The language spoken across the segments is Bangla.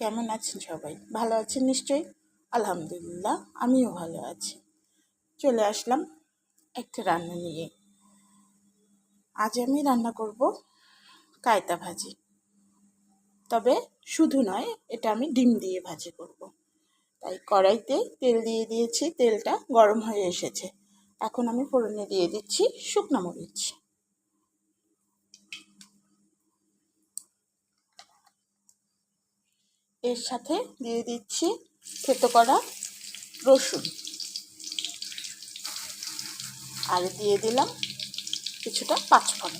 কেমন আছেন সবাই? ভালো আছেন নিশ্চয়ই? আলহামদুলিল্লাহ, আমিও ভালো আছি। চলে আসলাম একটা রান্না নিয়ে। আজ আমি রান্না করব কায়তা ভাজি। তবে শুধু নয়, এটা আমি ডিম দিয়ে ভাজি করব। তাই কড়াইতে তেল দিয়ে দিয়েছি, তেলটা গরম হয়ে এসেছে। এখন আমি ফোড়নে দিয়ে দিচ্ছি শুকনো মরিচ। এর সাথে দিয়ে দিচ্ছি থেতো করা রসুন। আর দিয়ে দিলাম কিছুটা পাঁচফোড়ন।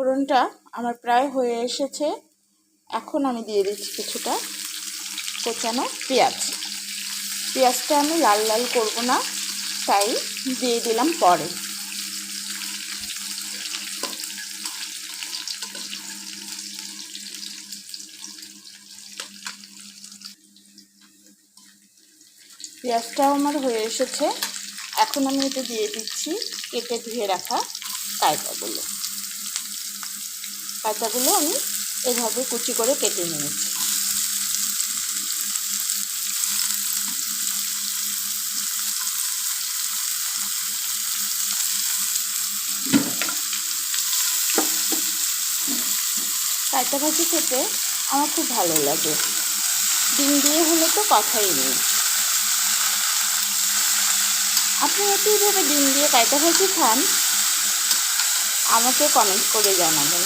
ফোড়নটা আমার প্রায় হয়ে এসেছে। এখন আমি দিয়ে দিচ্ছি কিছুটা কোচানো পেঁয়াজ। পেঁয়াজটা আমি লাল লাল করব না, তাই দিয়ে দিলাম পরে। পেঁয়াজটাও আমার হয়ে এসেছে। এখন আমি এটা দিয়ে দিচ্ছি কেটে ধুয়ে রাখা কায়দাগুলো। কাঁচাগুলো আমি এভাবে কুচি করে কেটে নিয়েছি। কাঁচা ভাজি খেতে আমার খুব ভালো লাগে। ডিম দিয়ে হলে তো কথাই নেই। আপনি একটু এইভাবে ডিম দিয়ে কাঁচা ভাজি খান, আমাকে কমেন্ট করে জানাবেন।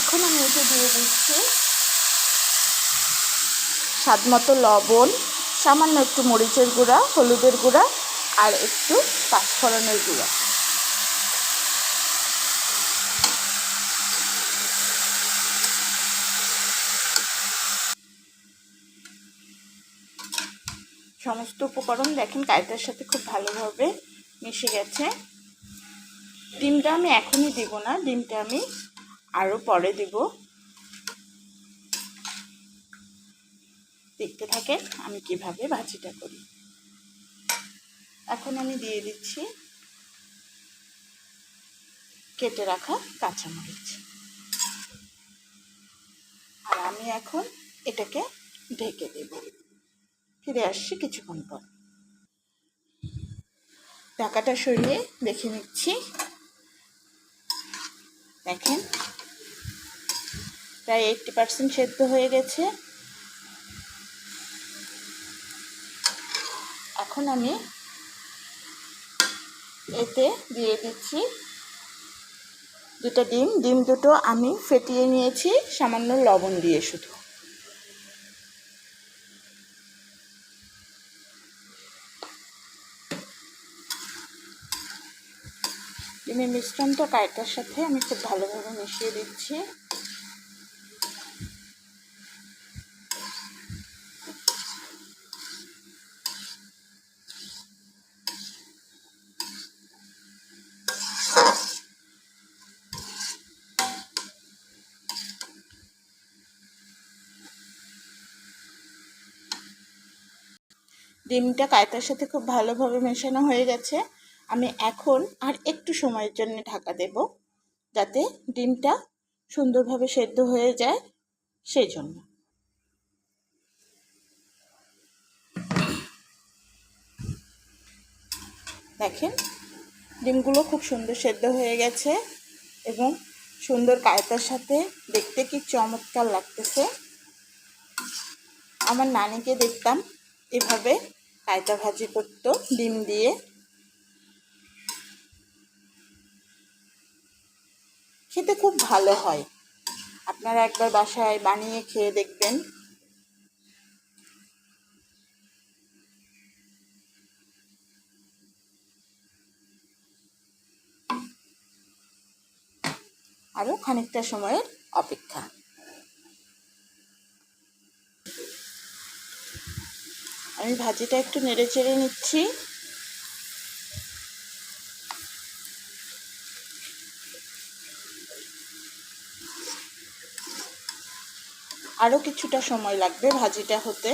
এখন আমি এতে দিয়ে দিচ্ছি স্বাদ মতো লবণ, সামান্য একটু মরিচের গুঁড়া, হলুদের গুঁড়া আর একটু পাঁচফোড়নের গুঁড়া। সমস্ত উপকরণ দেখেন কায়তার সাথে খুব ভালোভাবে মিশে গেছে। ডিমটা আমি এখনই দিব না, ডিমটা আমি আরও পরে দিব। দেখতে থাকেন আমি কীভাবে ভাজিটা করি। এখন আমি দিয়ে দিচ্ছি কেটে রাখা কাঁচামরিচ। আর আমি এখন এটাকে ঢেকে দেব। ফিরে আসছি কিছুক্ষণ পর। ঢাকাটা সরিয়ে দেখে নিচ্ছি। দেখেন প্রায় এইটটি পার্সেন্ট সেদ্ধ হয়ে গেছে। এখন আমি এতে দিয়ে দিচ্ছি দুটো ডিম। ডিম দুটো আমি ফেটিয়ে নিয়েছি, সামান্য লবণ দিয়ে শুধু। ডিমের মিশ্রণটা কায়টার সাথে আমি খুব ভালোভাবে মিশিয়ে দিচ্ছি। ডিমটা কায়তার সাথে খুব ভালোভাবে মেশানো হয়ে গেছে। আমি এখন আর একটু সময়ের জন্য ঢাকা দেব যাতে ডিমটা সুন্দরভাবে সেদ্ধ হয়ে যায় সেই জন্য দেখেন, ডিমগুলো খুব সুন্দর সেদ্ধ হয়ে গেছে এবং সুন্দর কায়তার সাথে দেখতে কি চমৎকার লাগতেছে। আমার নানিকে দেখতাম এভাবে রায়তা ভাজি করত, ডিম দিয়ে। খেতে খুব ভালো হয়। আপনারা একবার বাসায় বানিয়ে খেয়ে দেখবেন। আরও খানিকটা সময়ের অপেক্ষা। আমি ভাজিটা একটু নেড়ে চেড়ে নিচ্ছি। আরও কিছুটা সময় লাগবে ভাজিটা হতে।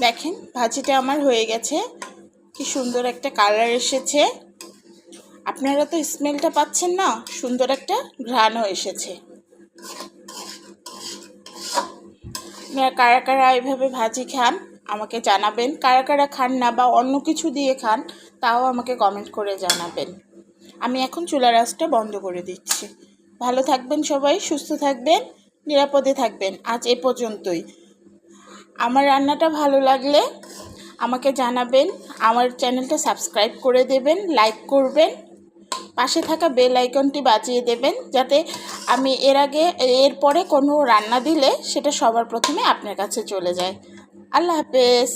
দেখেন, ভাজিটা আমার হয়ে গেছে। কি সুন্দর একটা কালার এসেছে। আপনারা তো স্মেলটা পাচ্ছেন না, সুন্দর একটা ঘ্রাণও এসেছে। আপনারা কারা কারা এভাবে ভাজি খান, আমাকে জানাবেন। কারা কারা খান না বা অন্য কিছু দিয়ে খান, তাও আমাকে কমেন্ট করে জানাবেন। আমি এখন চুলা রাসটা বন্ধ করে দিচ্ছি। ভালো থাকবেন সবাই, সুস্থ থাকবেন, নিরাপদে থাকবেন। আজ এ পর্যন্তই। আমার রান্নাটা ভালো লাগলে আমাকে জানাবেন, আমার চ্যানেলটা সাবস্ক্রাইব করে দেবেন, লাইক করবেন পাশে থাকা বেল আইকনটি বাজিয়ে দেবেন, যাতে আমি এর আগে এরপরে কোনো রান্না দিলে সেটা সবার প্রথমে আপনার কাছে চলে যায়। আল্লাহ হাফেজ।